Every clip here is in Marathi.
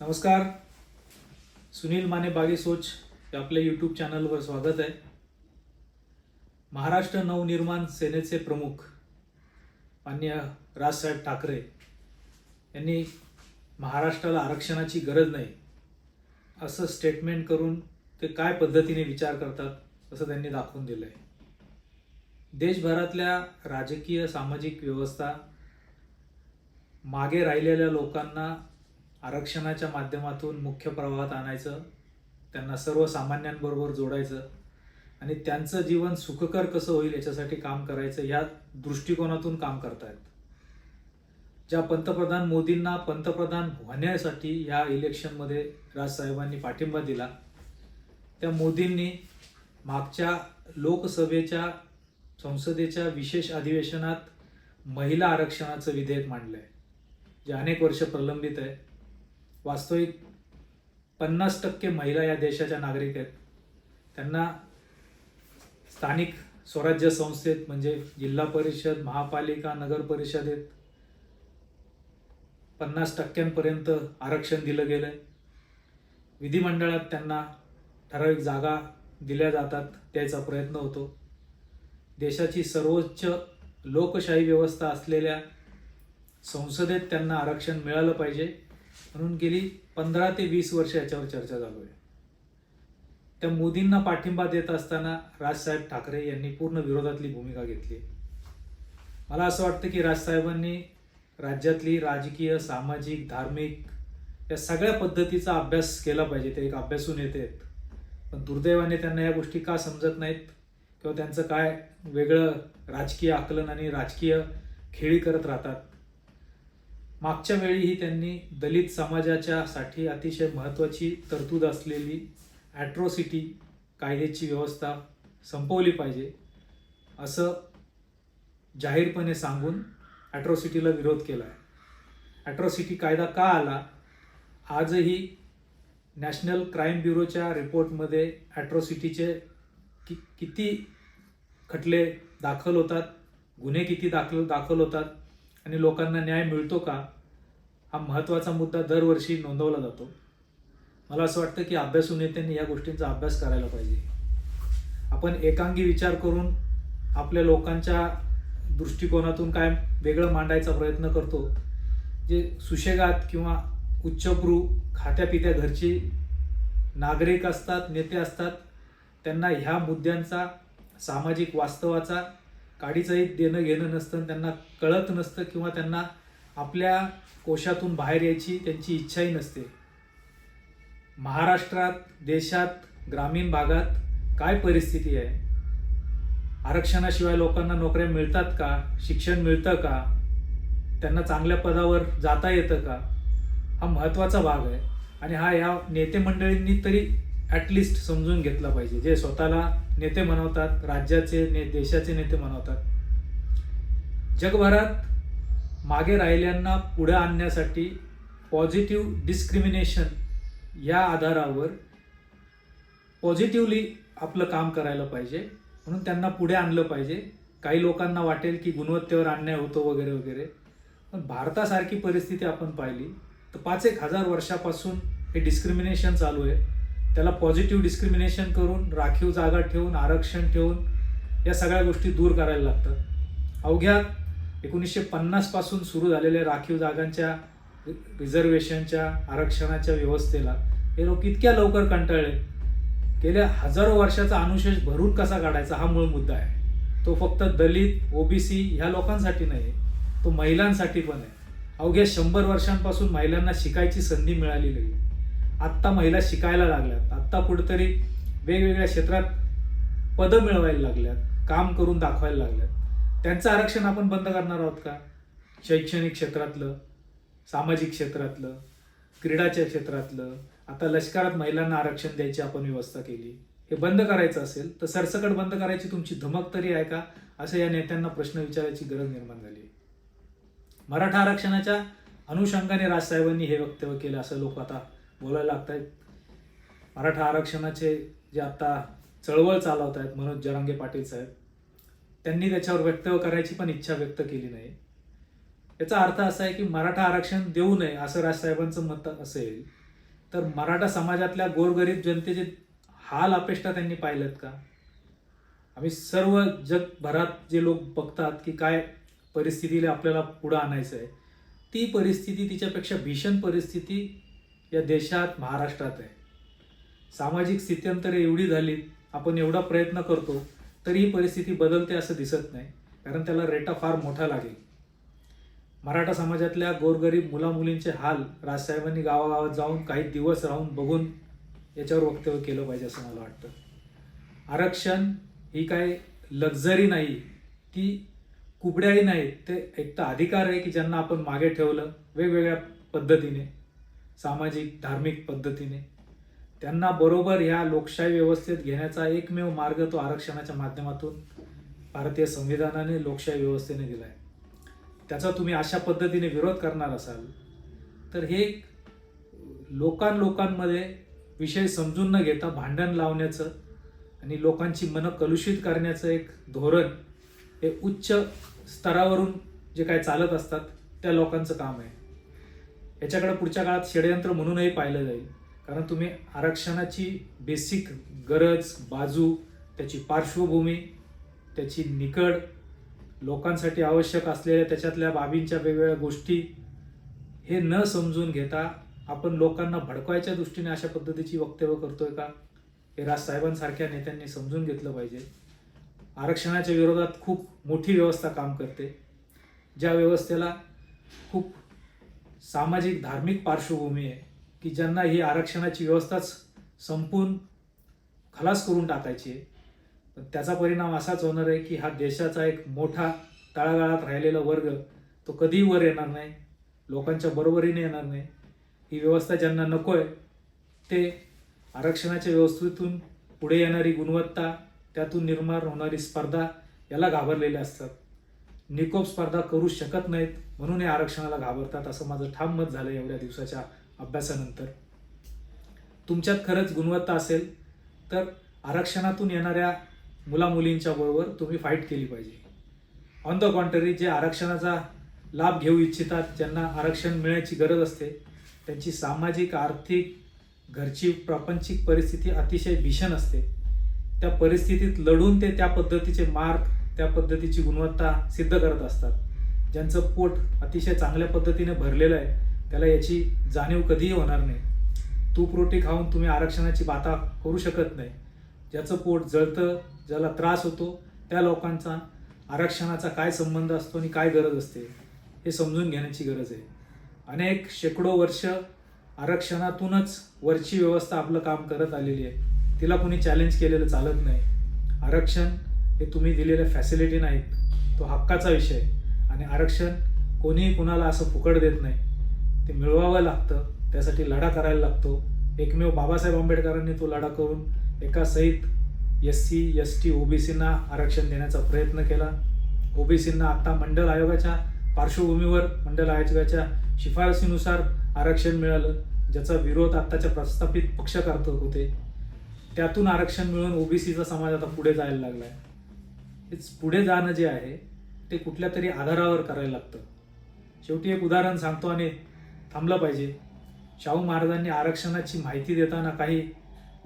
नमस्कार. सुनील माने बागे सोच या आपल्या यूट्यूब चॅनलवर स्वागत आहे. महाराष्ट्र नवनिर्माण सेनेचे प्रमुख मान्य राजसाहेब ठाकरे यांनी महाराष्ट्राला आरक्षणाची गरज नाही असं स्टेटमेंट करून ते काय पद्धतीने विचार करतात असं त्यांनी दाखवून दिलं आहे देशभरातल्या राजकीय सामाजिक व्यवस्था मागे राहिलेल्या लोकांना आरक्षणाच्या माध्यमातून मुख्य प्रवाहात आणायचं त्यांना सर्वसामान्यांबरोबर जोडायचं आणि त्यांचं जीवन सुखकर कसं होईल याच्यासाठी काम करायचं या दृष्टिकोनातून काम करतायत. ज्या पंतप्रधान मोदींना पंतप्रधान होण्यासाठी ह्या इलेक्शनमध्ये राजसाहेबांनी पाठिंबा दिला त्या मोदींनी मागच्या लोकसभेच्या संसदेच्या विशेष अधिवेशनात महिला आरक्षणाचं विधेयक मांडलं आहे जे अनेक वर्ष प्रलंबित आहे. वास्तविक पन्नास टक्के महिला या देशाच्या नागरिक आहेत. त्यांना स्थानिक स्वराज्य संस्थेत म्हणजे जिल्हा परिषद महापालिका नगर परिषदेत पन्नास टक्क्यांपर्यंत आरक्षण दिलं गेलं आहे विधिमंडळात त्यांना ठराविक जागा दिल्या जातात त्याचा प्रयत्न होतो. देशाची सर्वोच्च लोकशाही व्यवस्था असलेल्या संसदेत त्यांना आरक्षण मिळालं पाहिजे. म्हणून गेली पंधरा ते वीस वर्ष याच्यावर चर्चा चालू आहे. त्या मोदींना पाठिंबा देत असताना राजसाहेब ठाकरे यांनी पूर्ण विरोधातली भूमिका घेतली. मला असं वाटतं की राजसाहेबांनी राज्यातली राजकीय सामाजिक धार्मिक या सगळ्या पद्धतीचा अभ्यास केला पाहिजे. ते एक अभ्यासून येते. पण दुर्दैवाने त्यांना या गोष्टी का समजत नाहीत? किंवा त्यांचं काय वेगळं राजकीय आकलन आणि राजकीय खेळी करत राहतात? मागच्या वेळीही त्यांनी दलित समाजाच्या साठी अतिशय महत्त्वाची तरतूद असलेली ॲट्रोसिटी कायद्याची व्यवस्था संपवली पाहिजे असं जाहीरपणे सांगून ॲट्रोसिटीला विरोध केला आहे ॲट्रोसिटी कायदा का आला? आजही नॅशनल क्राईम ब्युरोच्या रिपोर्टमध्ये ॲट्रोसिटीचे कि किती खटले दाखल होतात गुन्हे किती दाखल दाखल होतात आणि लोकांना न्याय मिळतो का? हा महत्त्वाचा मुद्दा दरवर्षी नोंदवला जातो. मला असं वाटतं की अभ्यासू नेत्यांनी या गोष्टींचा अभ्यास करायला पाहिजे. आपण एकांगी विचार करून आपल्या लोकांच्या दृष्टिकोनातून काय वेगळं मांडायचा प्रयत्न करतो. जे सुशेगात किंवा उच्चभ्रू खात्यापित्या घरची नागरिक असतात नेते असतात त्यांना ह्या मुद्द्यांचा सामाजिक वास्तवाचा काडीचंही देणं घेणं नसतं त्यांना कळत नसतं किंवा त्यांना आपल्या कोशातून बाहेर यायची त्यांची इच्छाही नसते. महाराष्ट्रात देशात ग्रामीण भागात काय परिस्थिती आहे? आरक्षणाशिवाय लोकांना नोकऱ्या मिळतात का? शिक्षण मिळतं का? त्यांना चांगल्या पदावर जाता येतं का? हा महत्त्वाचा भाग आहे. आणि हा या नेते मंडळींनी तरी ॲटलिस्ट समजून घेतला पाहिजे. जे स्वतःला नेते म्हणवतात राज्याचे ने देशाचे नेते म्हणवतात जगभरात मागे राहिल्यांना पुढे आणण्यासाठी पॉझिटिव्ह डिस्क्रिमिनेशन या आधारावर पॉझिटिव्हली आपलं काम करायला पाहिजे. म्हणून त्यांना पुढे आणलं पाहिजे. काही लोकांना वाटेल की गुणवत्तेवर अन्याय होतो वगैरे वगैरे. पण भारतासारखी परिस्थिती आपण पाहिली तर पाच एक हजार वर्षापासून हे डिस्क्रिमिनेशन चालू आहे. त्याला पॉझिटिव्ह डिस्क्रिमिनेशन करून राखीव जागा ठेवून आरक्षण ठेवून या सगळ्या गोष्टी दूर करायला लागतात. अवघ्या एकोणीसशे पन्नासपासून सुरू झालेल्या राखीव जागांच्या रिझर्वेशनच्या आरक्षणाच्या व्यवस्थेला हे लोक इतक्या लवकर कंटाळले. गेल्या हजारो वर्षाचा अनुशेष भरून कसा काढायचा हा मूळ मुद्दा आहे. तो फक्त दलित ओबीसी ह्या लोकांसाठी नाही तो महिलांसाठी पण आहे. अवघ्या शंभर वर्षांपासून महिलांना शिकायची संधी मिळाली नाही. आत्ता महिला शिकायला लागल्यात. आत्ता कुठेतरी वेगवेगळ्या क्षेत्रात पदं मिळवायला लागल्यात काम करून दाखवायला लागल्यात. त्यांचं आरक्षण आपण बंद करणार आहोत का? शैक्षणिक क्षेत्रातलं सामाजिक क्षेत्रातलं क्रीडाच्या क्षेत्रातलं. आता लष्करात महिलांना आरक्षण द्यायची आपण व्यवस्था केली. हे बंद करायचं असेल तर सरसकट बंद करायची तुमची धमक तरी आहे का? असं या नेत्यांना प्रश्न विचारायची गरज निर्माण झाली. मराठा आरक्षणाच्या अनुषंगाने राजसाहेबांनी हे वक्तव्य केलं असं लोक आता बोलायला लागत आहेत मराठा आरक्षणाचे जे आता चळवळ चालवत आहेत मनोज जरांगे पाटील साहेब त्यांनी त्याच्यावर वक्तव्य करायची पण इच्छा व्यक्त केली नाही. याचा अर्थ असा आहे की मराठा आरक्षण देऊ नये असं राजसाहेबांचं मत असेल तर मराठा समाजातल्या गोरगरीब जनतेचे हाल अपेष्टा त्यांनी पाहिलेत का? आम्ही सर्व जगभरात जे लोक बघतात की काय परिस्थितीला आपल्याला पुढं आणायचं आहे ती परिस्थिती तिच्यापेक्षा भीषण परिस्थिती या देशात महाराष्ट्रात आहे. सामाजिक स्थित्यंतरे एवढी झाली आपण एवढा प्रयत्न करतो तरी ही परिस्थिती बदलते असं दिसत नाही कारण त्याला रेटा फार मोठा लागेल. मराठा समाजातल्या गोरगरीब मुलामुलींचे हाल राजसाहेबांनी गावागावात जाऊन काही दिवस राहून बघून याच्यावर वक्तव्य केलं पाहिजे असं मला वाटतं. आरक्षण ही काय लक्झरी नाही ती कुबड्याही नाहीत ते एक तर अधिकार आहे की ज्यांना आपण मागे ठेवलं वेगवेगळ्या पद्धतीने. सामाजिक धार्मिक पद्धतीने. त्यांना बरोबर ह्या लोकशाही व्यवस्थेत घेण्याचा एकमेव मार्ग तो आरक्षणाच्या माध्यमातून भारतीय संविधानाने लोकशाही व्यवस्थेने दिलाय. त्याचा तुम्ही अशा पद्धतीने विरोध करणार असाल तर हे लोकां लोकांमध्ये विषय समजून न घेता भांडण लावण्याचं आणि लोकांची मनं कलुषित करण्याचं एक धोरण हे उच्च स्तरावरून जे काय चालत असतात त्या लोकांचं काम आहे. याच्याकडे पुढच्या काळात षडयंत्र म्हणूनही पाहिलं जाईल. कारण तुम्ही आरक्षणाची बेसिक गरज बाजू त्याची पार्श्वभूमी त्याची निकड लोकांसाठी आवश्यक असलेल्या त्याच्यातल्या बाबींच्या वेगवेगळ्या गोष्टी हे न समजून घेता आपण लोकांना भडकवायच्या दृष्टीने अशा पद्धतीची वक्तव्य करतोय का? हे राजसाहेबांसारख्या नेत्यांनी समजून घेतलं पाहिजे. आरक्षणाच्या विरोधात खूप मोठी व्यवस्था काम करते. ज्या व्यवस्थेला खूप सामाजिक धार्मिक पार्श्वभूमी आहे की ज्यांना ही आरक्षणाची व्यवस्थाच संपून खलास करून टाकायची आहे. पण त्याचा परिणाम असाच होणार आहे की हा देशाचा एक मोठा तळागाळात राहिलेला वर्ग तो कधीही वर येणार नाही लोकांच्या बरोबरीने येणार नाही. ही व्यवस्था ज्यांना नको आहे ते आरक्षणाच्या व्यवस्थेतून पुढे येणारी गुणवत्ता त्यातून निर्माण होणारी स्पर्धा याला घाबरलेले असतात. निकोप स्पर्धा करू शकत नाहीत म्हणून हे आरक्षणाला घाबरतात असं माझं ठाम मत झालं एवढ्या दिवसाच्या अभ्यासानंतर. तुमच्यात खरंच गुणवत्ता असेल तर आरक्षणातून येणाऱ्या मुलामुलींच्या बरोबर तुम्ही फाईट केली पाहिजे. ऑन द कॉन्ट्ररी जे आरक्षणाचा लाभ घेऊ इच्छितात ज्यांना आरक्षण मिळण्याची गरज असते त्यांची सामाजिक आर्थिक घरची प्रापंचिक परिस्थिती अतिशय भीषण असते. त्या परिस्थितीत लढून ते त्या पद्धतीचे मार्क त्या पद्धतीची गुणवत्ता सिद्ध करत असतात. ज्यांचं पोट अतिशय चांगल्या पद्धतीने भरलेलं आहे त्याला याची जाणीव कधीही होणार नाही. तूप रोटी खाऊन तुम्ही आरक्षणाची बाता करू शकत नाही. ज्याचं पोट जळतं ज्याला त्रास होतो त्या लोकांचा आरक्षणाचा काय संबंध असतो आणि काय गरज असते हे समजून घेण्याची गरज आहे. अनेक शेकडो वर्ष आरक्षणातूनच वरची व्यवस्था आपलं काम करत आलेली आहे. तिला कोणी चॅलेंज केलेलं चालत नाही. आरक्षण हे तुम्ही दिलेल्या फॅसिलिटी नाहीत. तो हक्काचा विषय आहे. आणि आरक्षण कोणीही कुणाला असं फुकट देत नाही. ते मिळवावं लागतं. त्यासाठी लढा करायला लागतो. एकमेव बाबासाहेब आंबेडकरांनी तो लढा करून एका सहित एस सी एस टी ओबीसींना आरक्षण देण्याचा प्रयत्न केला. ओबीसींना आत्ता मंडल आयोगाच्या पार्श्वभूमीवर मंडल आयोगाच्या शिफारसीनुसार आरक्षण मिळालं ज्याचा विरोध आत्ताच्या प्रस्थापित पक्ष करत होते. त्यातून आरक्षण मिळून ओबीसीचा समाज आता पुढे जायला लागला आहे पुढे जाणं जे आहे ते कुठल्या तरी आधारावर करायला लागतं. शेवटी एक उदाहरण सांगतो आणि थांबलं पाहिजे. शाहू महाराजांनी आरक्षणाची माहिती देताना काही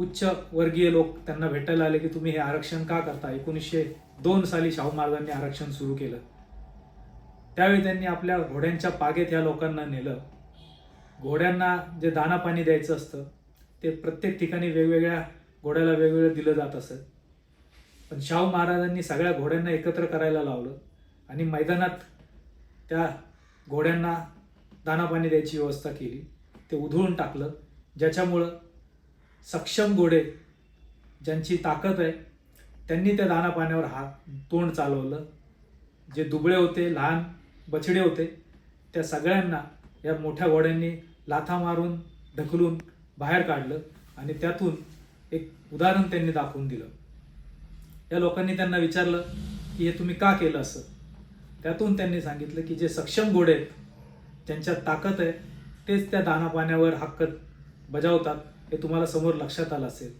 उच्च वर्गीय लोक त्यांना भेटायला आले की तुम्ही हे आरक्षण का करता? एकोणीसशे दोन साली शाहू महाराजांनी आरक्षण सुरू केलं. त्यावेळी त्यांनी आपल्या घोड्यांच्या पागेत ह्या लोकांना नेलं. घोड्यांना जे दाना पाणी द्यायचं असतं ते प्रत्येक ठिकाणी वेगवेगळ्या घोड्याला वेगवेगळं दिलं जात असत. पण शाहू महाराजांनी सगळ्या घोड्यांना एकत्र करायला लावलं आणि मैदानात त्या घोड्यांना दानापाणी द्यायची व्यवस्था केली. ते उधळून टाकलं. ज्याच्यामुळं सक्षम घोडे ज्यांची ताकद आहे त्यांनी त्या दानापाण्यावर हा हात तोंड चालवलं. जे दुबळे होते लहान बछडे होते त्या सगळ्यांना या मोठ्या घोड्यांनी लाथा मारून ढकलून बाहेर काढलं आणि त्यातून एक उदाहरण त्यांनी दाखवून दिलं. या लोकांनी त्यांना विचारलं की हे तुम्ही का केलं असं? त्यातून त्यांनी सांगितलं की जे सक्षम घोडे आहेत त्यांच्यात ताकद आहे तेच त्या दानापाण्यावर हक्कत हक्क बजावतात हे तुम्हाला समोर लक्षात आलं असेल.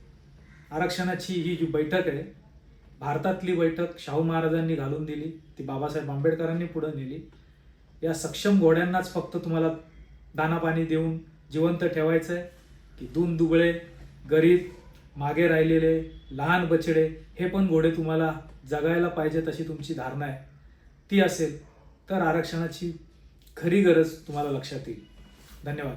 आरक्षणाची ही जी बैठक आहे भारतातली बैठक शाहू महाराजांनी घालून दिली ती बाबासाहेब आंबेडकरांनी पुढे नेली. या सक्षम घोड्यांनाच फक्त तुम्हाला दानापाणी देऊन जिवंत ठेवायचं आहे की दून दुबळे गरीब मागे राहिलेले लहान बछडे हे पण घोडे तुम्हाला जगायला पाहिजेत अशी तुमची धारणा आहे. ती असेल तर आरक्षणाची खरी गरज तुम्हाला लक्षात येईल. धन्यवाद.